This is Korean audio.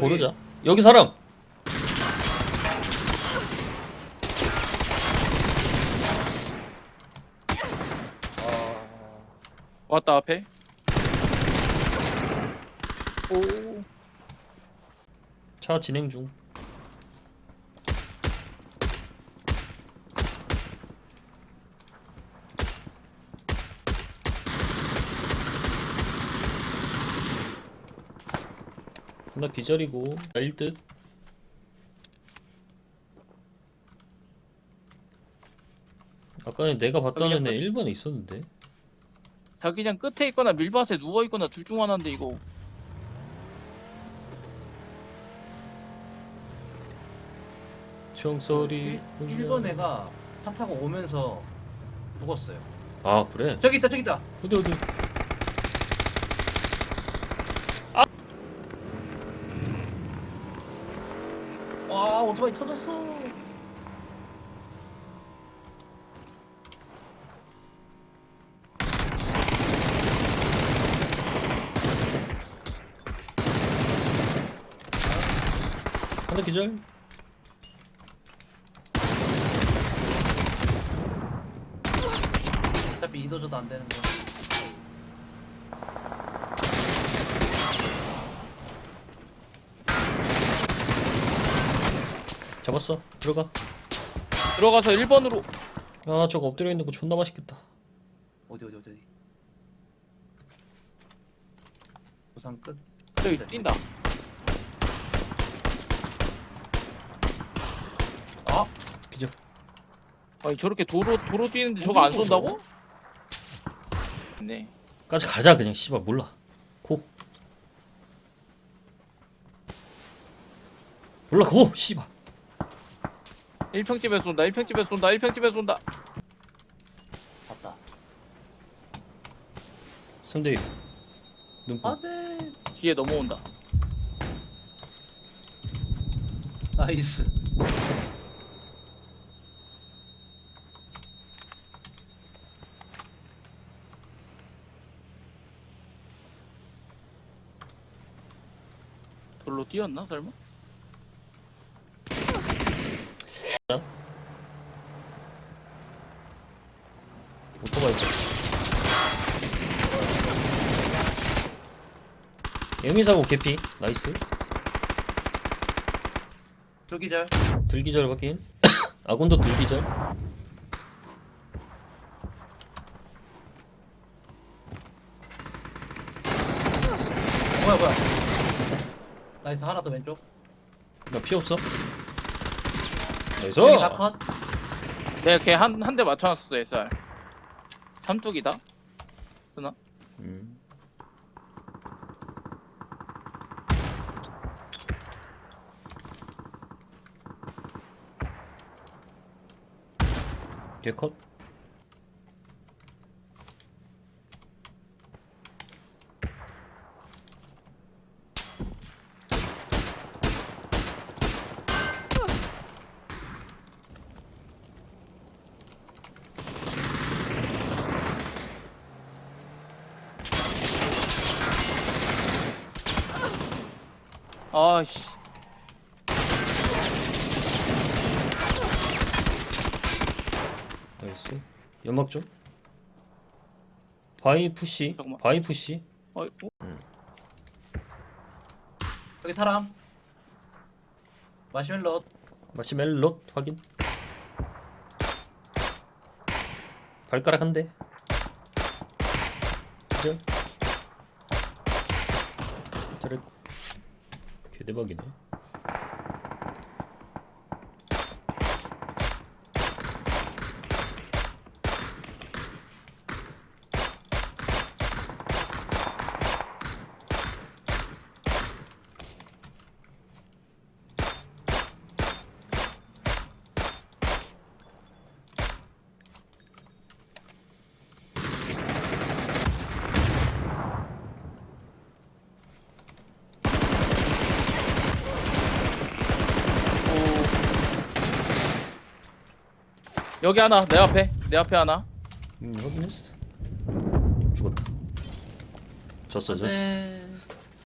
고르자. 여기 사람. 왔다 앞에. 오. 차 진행 중. 하나 기절이고 일듯 아까 내가 봤다는 애 1번에 있었는데 자기장 끝에 있거나 밀밭에 누워 있거나 둘 중 하나인데 이거. 총소리 1번 애가 차 타고 오면서 죽었어요. 아 그래? 저기 있다, 저기 있다. 어디 어디 오토바이 터졌어. 하나 기절 어차피 이도저도 안 되는 거. 잡았어. 들어가. 들어가서 1번으로. 아 저거 엎드려 있는 거 존나 맛있겠다. 어디, 어디, 어디, 어디. 부산 끝. 저기 뛴다. 아, 기절. 아니 저렇게 도로 도로 뛰는데 저거 안 쏜다고? 네. 까지 가자 그냥. 씨발 몰라. 고. 몰라 고 씨발 1평집에 쏜다. 1평집에 쏜다. 1평집에 쏜다. 봤다. 상대 눈뽕 아, 네. 뒤에 넘어온다. 나이스. 돌로 뛰었나 설마? 오토바이 예미사고 개피 나이스 잘. 들기절 확인 아군도 들기절 뭐야, 뭐야. 나이스, 하나 더 왼쪽. 나 피 없어 나이스 여기 다 컷. 내가 걔한한 대 맞춰놨었어 SR. 삼뚝이다. 쓰나? 음. 개컷 아씨. 나이스 연막 좀 바이 푸시 잠깐만. 바이 푸시 어, 어? 저기 사람. 마시멜로. 마시멜롯 확인 발가락 한대 그죠? 저래 개대박이네 여기 하나 내 앞에 내 앞에 하나. 음 확인했어 죽었다 졌어 졌어 네.